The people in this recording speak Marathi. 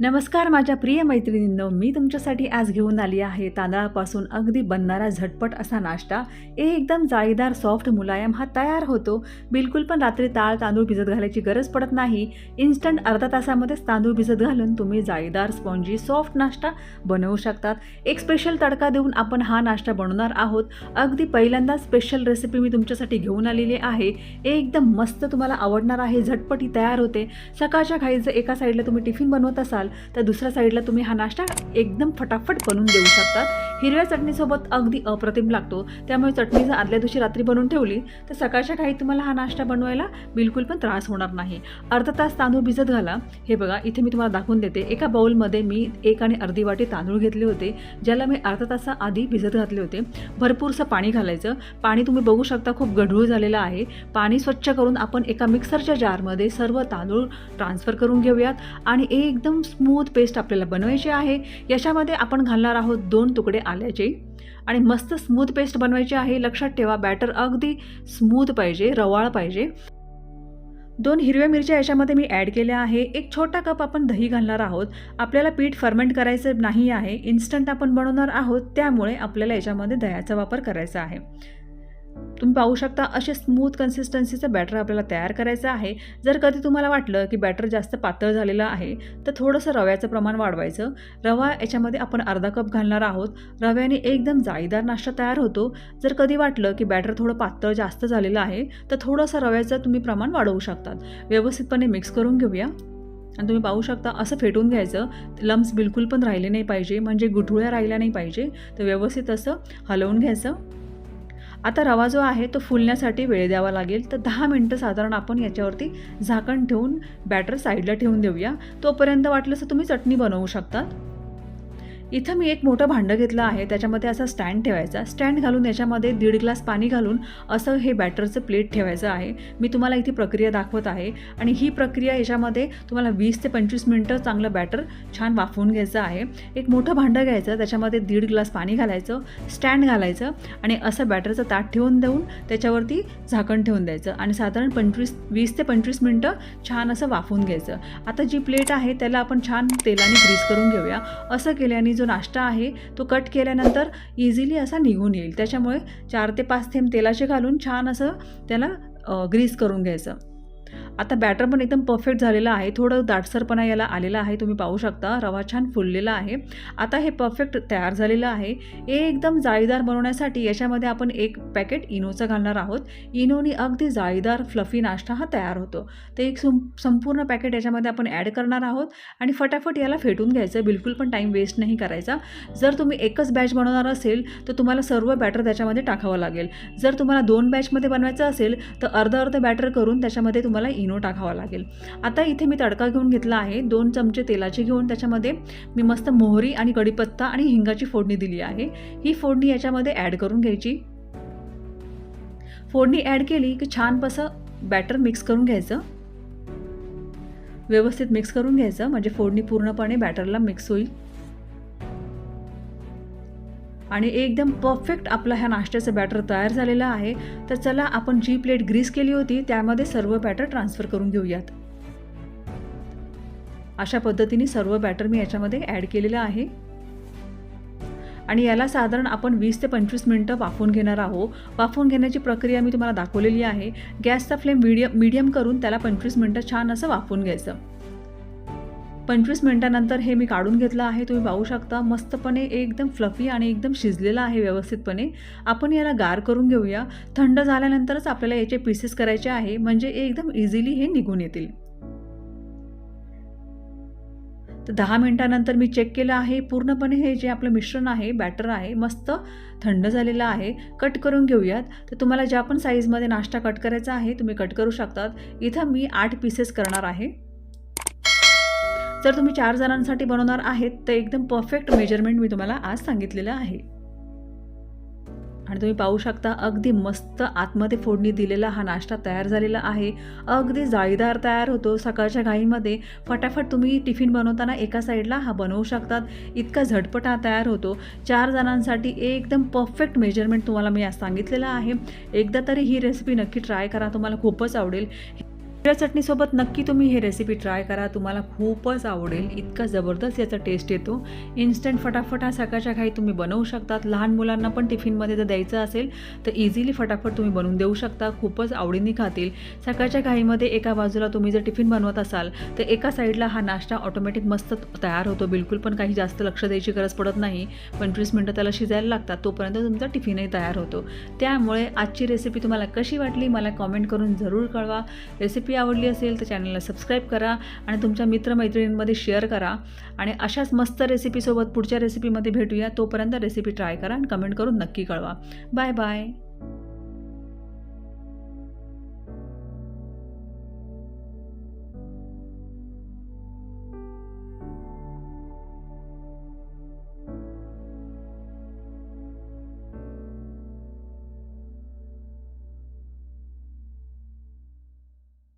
नमस्कार माझ्या प्रिय मैत्रिणींनो मी तुमच्यासाठी आज घेऊन आली आहे तांदळापासून अगदी बनणारा झटपट असा नाश्ता. एकदम जाळीदार सॉफ्ट मुलायम हा तयार होतो. बिलकुल पण रात्री ताळ तांदूळ भिजत घालायची गरज पडत नाही. इन्स्टंट अर्धा तासामध्येच तांदूळ भिजत घालून तुम्ही जाळीदार स्पॉन्जी सॉफ्ट नाश्ता बनवू शकतात. एक स्पेशल तडका देऊन आपण हा नाश्ता बनवणार आहोत. अगदी पहिल्यांदा स्पेशल रेसिपी मी तुमच्यासाठी घेऊन आलेली आहे. एकदम मस्त तुम्हाला आवडणार आहे. झटपट ही तयार होते. सकाळच्या घाई जर एका साईडला तुम्ही टिफिन बनवत असाल तर दुसऱ्या साईडला तुम्ही हा नाश्ता एकदम फटाफट बनवून देऊ शकतात हिरव्या चटणीसोबत अगदी अप्रतिम लागतो. त्यामुळे चटणी जर आदल्या दिवशी रात्री बनवून ठेवली तर सकाळच्या काही तुम्हाला हा नाश्ता बनवायला बिलकुल पण त्रास होणार नाही. अर्धा तास तांदूळ भिजत घाला. हे बघा इथे मी तुम्हाला दाखवून देते. एका बाउलमध्ये मी एक आणि अर्धी वाटी तांदूळ घेतले होते ज्याला मी अर्धा तासाआधी भिजत घातले होते. भरपूरसं पाणी घालायचं. पाणी तुम्ही बघू शकता खूप गढूळ झालेलं आहे. पाणी स्वच्छ करून आपण एका मिक्सरच्या जारमध्ये सर्व तांदूळ ट्रान्सफर करून घेऊयात. आणि एकदम स्मूथ पेस्ट आपल्याला बनवायची आहे. याच्यामध्ये आपण घालणार आहोत दोन तुकडे आल्याचे. आणि मस्त स्मूथ पेस्ट बनवायची आहे. लक्षात ठेवा बॅटर अगदी स्मूथ पाहिजे रवाळ पाहिजे. दोन हिरव्या मिरच्या याच्यामध्ये मी ॲड केल्या आहे. एक छोटा कप आपण दही घालणार आहोत. आपल्याला पीठ फर्मेंट करायचं नाही आहे. इन्स्टंट आपण बनवणार आहोत. त्यामुळे आपल्याला याच्यामध्ये दह्याचा वापर करायचा आहे. तुम्ही पाहू शकता असे स्मूथ कन्सिस्टन्सीचं बॅटर आपल्याला तयार करायचं आहे. जर कधी तुम्हाला वाटलं की बॅटर जास्त पातळ झालेलं आहे तर थोडंसं रव्याचं प्रमाण वाढवायचं. रवा याच्यामध्ये आपण अर्धा कप घालणार आहोत. रव्याने एकदम जाळीदार नाश्ता तयार होतो. जर कधी वाटलं की बॅटर थोडं पातळ जास्त झालेलं आहे तर थोडंसं रव्याचं तुम्ही प्रमाण वाढवू शकतात. व्यवस्थितपणे मिक्स करून घेऊया. आणि तुम्ही पाहू शकता असं फेटून घ्यायचं. लम्स बिलकुल पण राहिले नाही पाहिजे म्हणजे गुठुळ्या राहिल्या नाही पाहिजे. तर व्यवस्थित असं हलवून घ्यायचं. आता रवा जो आहे तो फुलण्यासाठी वेळ द्यावा लागेल. तर दहा मिनटं साधारण आपण याच्यावरती झाकण ठेवून बॅटर साईडला ठेवून देऊया. तोपर्यंत वाटलं तर तुम्ही चटणी बनवू शकतात. इथं मी एक मोठं भांडं घेतलं आहे. त्याच्यामध्ये असा स्टँड ठेवायचा. स्टँड घालून याच्यामध्ये दीड ग्लास पाणी घालून असं हे बॅटरचं प्लेट ठेवायचं आहे. मी तुम्हाला इथे प्रक्रिया दाखवत आहे. आणि ही प्रक्रिया याच्यामध्ये तुम्हाला वीस ते पंचवीस मिनटं चांगलं बॅटर छान वाफवून घ्यायचं आहे. एक मोठं भांडं घ्यायचं. त्याच्यामध्ये दीड ग्लास पाणी घालायचं. स्टँड घालायचं. आणि असं बॅटरचं ताट ठेवून देऊन त्याच्यावरती झाकण ठेवून द्यायचं. आणि साधारण पंचवीस वीस ते पंचवीस मिनटं छान असं वाफवून घ्यायचं. आता जी प्लेट आहे त्याला आपण छान तेलाने ग्रीस करून घेऊया. असं केल्याने जो नाश्ता आहे तो कट केल्यानंतर इझिली असा निघून येईल. त्याच्यामुळे चार ते पाच थेंब तेलाचे घालून छान असं त्याला ग्रीस करून घ्यायचं. आता बॅटर पण एकदम परफेक्ट झालेलं आहे. थोडं दाटसरपणा याला आलेला आहे. तुम्ही पाहू शकता. रवा छान फुललेला आहे. आता हे परफेक्ट तयार झालेलं आहे. एकदम जाळीदार बनवण्यासाठी याच्यामध्ये आपण एक पॅकेट इनोचं घालणार आहोत. इनोनी अगदी जाळीदार फ्लफी नाश्ता हा तयार होतो. ते एक सं संपूर्ण पॅकेट याच्यामध्ये आपण ॲड करणार आहोत आणि फटाफट याला फेटून घ्यायचं. बिलकुल पण टाईम वेस्ट नाही करायचा. जर तुम्ही एकच बॅच बनवणार असेल तर तुम्हाला सर्व बॅटर त्याच्यामध्ये टाकावं लागेल. जर तुम्हाला दोन बॅचमध्ये बनवायचं असेल तर अर्ध अर्ध बॅटर करून त्याच्यामध्ये तुम्हाला इनो टाकावा लागेल. आता इथे मी तडका घेऊन घेतला आहे. दोन चमचे तेलाचे घेऊन त्याच्यामध्ये मी मस्त मोहरी आणि कढीपत्ता आणि हिंगाची फोडणी दिली आहे. ही फोडणी याच्यामध्ये ॲड करून घ्यायची. फोडणी ॲड केली की छान छानपसं बॅटर मिक्स करून घ्यायचं. व्यवस्थित मिक्स करून घ्यायचं. म्हणजे फोडणी पूर्णपणे बॅटरला मिक्स होईल. आणि एकदम परफेक्ट आपला ह्या नाश्त्याचं बॅटर तयार झालेलं आहे. तर चला आपण जी प्लेट ग्रीस केली होती त्यामध्ये सर्व बॅटर ट्रान्सफर करून घेऊयात. अशा पद्धतीने सर्व बॅटर मी याच्यामध्ये ॲड केलेलं आहे. आणि याला साधारण आपण वीस ते पंचवीस मिनटं वाफवून घेणार आहोत. वाफवून घेण्याची प्रक्रिया मी तुम्हाला दाखवलेली आहे. गॅसचा फ्लेम मीडियम मीडियम करून त्याला पंचवीस मिनटं छान असं वाफवून घ्यायचं. पंचवीस मिनटानंतर हे मी काढून घेतलं आहे. तुम्ही पाहू शकता मस्तपणे एकदम फ्लफी आणि एकदम शिजलेलं आहे व्यवस्थितपणे. आपण याला गार करून घेऊया. थंड झाल्यानंतरच आपल्याला याचे पीसेस करायचे आहे. म्हणजे एकदम इझिली हे निघून येतील. तर दहा मिनटानंतर मी चेक केलं आहे. पूर्णपणे हे जे आपलं मिश्रण आहे बॅटर आहे मस्त थंड झालेलं आहे. कट करून घेऊयात. तर तुम्हाला ज्या पण साईजमध्ये नाश्ता कट करायचा आहे तुम्ही कट करू शकतात. इथं मी आठ पीसेस करणार आहे. जर तुम्ही चार जणांसाठी बनवणार आहेत तर एकदम परफेक्ट मेजरमेंट मी तुम्हाला आज सांगितलेलं आहे. आणि तुम्ही पाहू शकता अगदी मस्त आतमध्ये फोडणी दिलेला हा नाश्ता तयार झालेला आहे. अगदी जाळीदार तयार होतो सकाळच्या घाईमध्ये. फटाफट तुम्ही टिफिन बनवताना एका साईडला हा बनवू शकतात. इतका झटपट हा तयार होतो. चार जणांसाठी एकदम परफेक्ट मेजरमेंट तुम्हाला मी आज सांगितलेलं आहे. एकदा तरी ही रेसिपी नक्की ट्राय करा तुम्हाला खूपच आवडेल. या चटणीसोबत नक्की तुम्ही हे रेसिपी ट्राय करा. तुम्हाला खूपच आवडेल. इतका जबरदस्त याचा टेस्ट येतो. इन्स्टंट फटाफट हा सकाळच्या घाई तुम्ही बनवू शकतात. लहान मुलांना पण टिफिनमध्ये जर द्यायचं असेल तर इझिली फटाफट तुम्ही बनवून देऊ शकता. खूपच आवडीने खातील. सकाळच्या घाईमध्ये एका बाजूला तुम्ही जर टिफिन बनवत असाल तर एका साईडला हा नाश्ता ऑटोमॅटिक मस्त तयार होतो. बिलकुल पण काही जास्त लक्ष द्यायची गरज पडत नाही. पंचवीस मिनटं त्याला शिजायला लागतात. तोपर्यंत तुमचा टिफिनही तयार होतो. त्यामुळे आजची रेसिपी तुम्हाला कशी वाटली मला कॉमेंट करून जरूर कळवा. रेसिपी रेसिपी आवडली असेल तर चॅनलला सबस्क्राईब करा आणि तुमच्या मित्रमैत्रिणींमध्ये शेअर करा. आणि अशाच मस्त रेसिपीसोबत पुढच्या रेसिपीमध्ये भेटूया. तोपर्यंत रेसिपी ट्राय करा आणि कमेंट करून नक्की कळवा. Bye bye